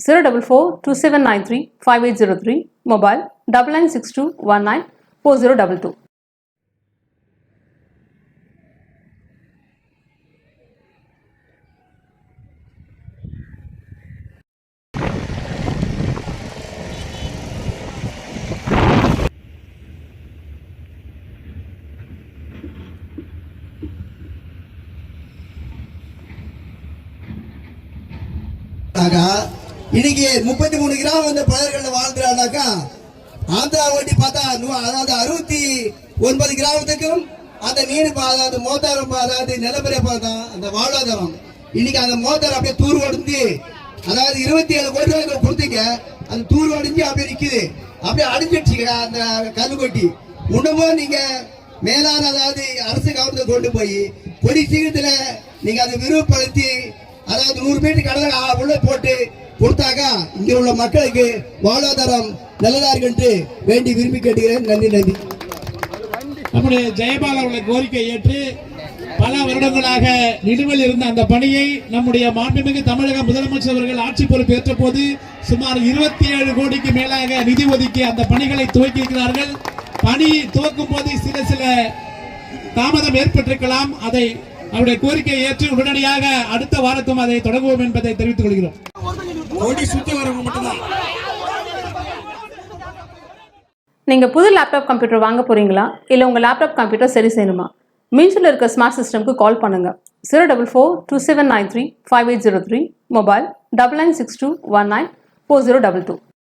zero double four two seven nine three five eight zero three mobile double nine six two one nine four zero double two ஆகா இன்னைக்கு முப்பத்தி மூணு gram வந்து பயிர்கள்ல வாழ்ந்துறானாக்கா ஆந்திரா ஓட்டி பார்த்தா நூ- அதாவது அறுபத்தி ஒன்பது கிராமத்துக்கும் அந்த மீன் பா- அதாவது மோத்தாரம் பா- அதாவது நிலப்பரிய பார்த்தா அந்த வாழ்வாதாரம். இன்னைக்கு அந்த மோத்தார் அப்படியே தூர் ஒடுந்து அதாவது இருபத்தி ஏழு கோடி ரூபாய் கொடுத்தீங்க அந்த தூர் ஒடிஞ்சு அப்படியே நிற்குது அப்படியே அடிஞ்சிடுச்சுங்க அந்த கல் கொட்டி இன்னமும் நீங்க மேலான அதாவது அரசு கவர்னத்தை கொண்டு போய் கொடி சீக்கிரத்தில் நீங்க அதை விரிவுபடுத்தி அதாவது நூறு பேருக்கு கடலை ஆ- உள்ள போட்டு கொடுத்தாக்கா இங்க உள்ள மக்களுக்கு வாழ்வாதாரம் நல்லதா என்று வேண்டி விரும்பி கேட்டுகிறேன் நன்றி நன்றி. நம்முடைய ஜெயபால் அவர்களை கோரிக்கை ஏற்று பல வருடங்களாக நிலுவையில் இருந்த அந்த பணியை நம்முடைய மாண்புமிகு தமிழக முதலமைச்சர் அவர்கள் ஆட்சி பொறுப்பேற்ற போது சுமார் இருபத்தி ஏழு கோடிக்கு மேலாக நிதி ஒதுக்கி அந்த பணிகளை துவக்கி இருக்கிறார்கள் பணி துவக்கும் போது சில சில தாமதம் ஏற்பட்டிருக்கலாம். அதை அவருடைய கோரிக்கையை ஏற்று உடனடியாக அடுத்த வாரத்தும் அதை தொடங்குவோம் என்பதை தெரிவித்துக் கொள்கிறோம். கொடி சுத்தி வரவங்க மட்டும்தான். நீங்கள் புது லேப்டாப் கம்ப்யூட்டர் வாங்க போகிறீங்களா இல்லை உங்கள் லேப்டாப் கம்ப்யூட்டர் சரி செய்யணுமா? மீன்ஸில் இருக்க ஸ்மார்ட் சிஸ்டம்க்கு கால் பண்ணுங்கள் zero double four two seven nine three five eight zero three mobile double nine six two one nine four zero double two